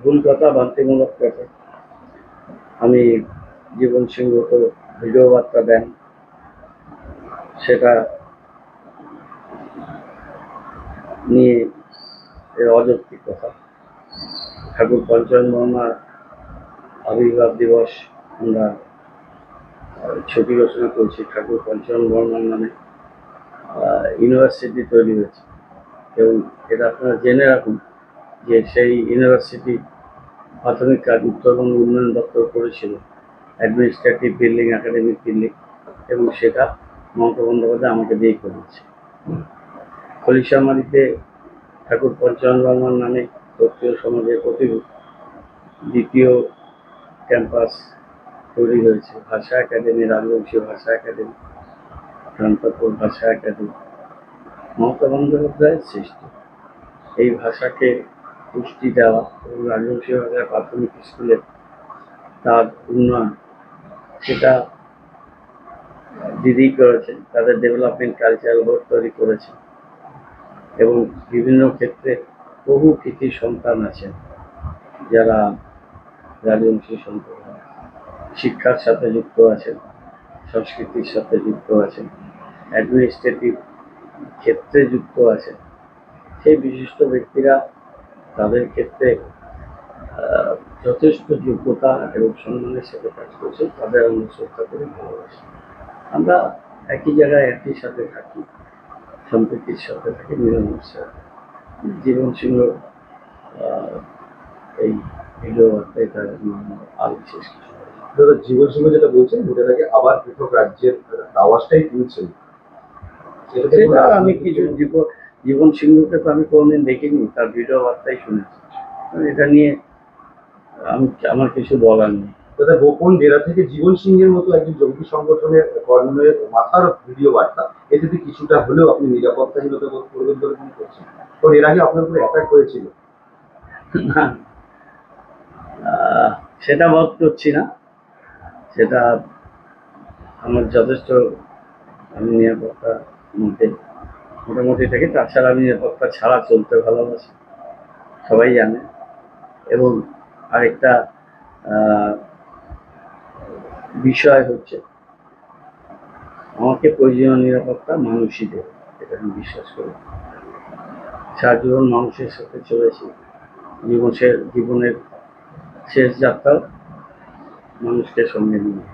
ভুল কথা ভ্রান্তিমূলক কথা আমি জীবন সিংহকে ভিডিও বার্তা দেন। সেটা নিয়ে অযৌক্তিক কথা। ঠাকুর পঞ্চায়ন বর্মার আবির্ভাব দিবস আমরা ছবি রচনা করছি ঠাকুর পঞ্চায়ন বর্মার নামে। ইউনিভার্সিটি তৈরি হয়েছে। এবং এটা আপনারা জেনে রাখুন। যে সেই ইউনিভার্সিটি প্রাথমিক কাজ, উত্তরবঙ্গ উন্নয়ন দপ্তর করেছিল। অ্যাডমিনিস্ট্রেটিভ বিল্ডিং একাডেমিক বিল্ডিং এবং সেটা মমতা বন্দ্যোপাধ্যায় আমাকে দিয়ে করেছে। খলিশামারিতে ঠাকুর পঞ্চানন বর্মার নামে ক্ষত্রিয় সমাজের প্রতিরূপ দ্বিতীয় ক্যাম্পাস তৈরি হয়েছে। ভাষা একাডেমি, রাজবংশী ভাষা একাডেমি কান্তপুর ভাষা একাডেমি। মমতা বন্দ্যোপাধ্যায়ের সৃষ্টি এই ভাষাকে পুষ্টি দেওয়া এবং রাজবংশী ভাষার প্রাথমিক স্কুলে তার উন্নয়ন, সেটা দিদি করেছেন, তাদের ডেভেলপমেন্ট কালচারাল বোর্ড তৈরি করেছেন এবং বিভিন্ন ক্ষেত্রে বহু কৃতি সন্তান আছেন যারা রাজবংশী সন্তান শিক্ষার সাথে যুক্ত আছেন, সংস্কৃতির সাথে যুক্ত আছেন অ্যাডমিনিস্ট্রেটিভ ক্ষেত্রে যুক্ত আছেন। সেই বিশিষ্ট ব্যক্তিরা তাদের ক্ষেত্রে যথেষ্ট যোগ্যতা এবং সম্মানের সাথে কাজ করছে তাদের আমরা শ্রদ্ধা করে ভালোবাসি। আমরা একই জায়গায় একই সাথে থাকি সম্প্রীতির সাথে থাকি মিলনের জীবন সিংহ আহ, এই ভিডিও বার্তায় তার আর বিশেষ কিছু। দাদা জীবন সিংহ যেটা বলছেন ভোটের আগে আবার পৃথক রাজ্যের আওয়াজটাই তুলছেন। আমি কিছু জীবন জীবন সিংহকে তো আমি কোনোদিন দেখিনি তার ভিডিও বার্তাই শুনেছি। এটা নিয়ে আমি আমার কিছু বলার নেই। দাদা গোপন ডেরা থেকে জীবন সিংহের মতো একজন জঙ্গি সংগঠনের কর্মীর মাথার ভিডিও বার্তা এতে কিছুটা হলেও আপনি নিরাপত্তাহীনতা বোধ করবেন বলে মনে করছেন? কারণ এর আগে আপনার উপরে অ্যাটাক হয়েছিল। সেটা বোধ করছি না। সেটা আমার যথেষ্ট আমি নিরাপত্তার মধ্যে মোটামুটি থাকি। তাছাড়া আমি নিরাপত্তা ছাড়া চলতে ভালোবাসি। সবাই জানে। এবং আরেকটা বিষয় হচ্ছে, আমাকে প্রয়োজনীয় নিরাপত্তা মানুষই দেবে, এটা আমি বিশ্বাস করি। সারা জীবন মানুষের সাথে চলেছি। জীবনের জীবনের শেষ যাত্রা মানুষকে সঙ্গে নিয়ে।